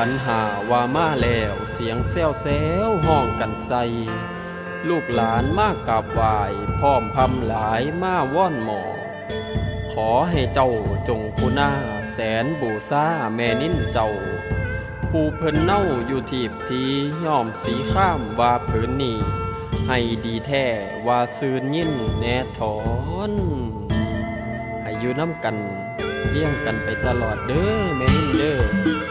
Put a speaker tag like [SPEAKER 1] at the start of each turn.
[SPEAKER 1] ขันหาว่ามาแล้วเสียงแซวแซวห้องกันใสลูกหลานมากกับวายพร้อมพำหลายมาว่อนหมอ ขอให้เจ้าจงคุณหน้าแสนบูซาแม่นิ่นเจ้า ผู้เพิ่นเน่าอยู่ทีบทีย่อมสีข้ามว่าเพิ่นนี่ให้ดีแท้ว่าซืนยิ่นแน่ถอน ให้อยู่น้ำกันเลี้ยงกันไปตลอดเด้อแม่นิ่นเด้อ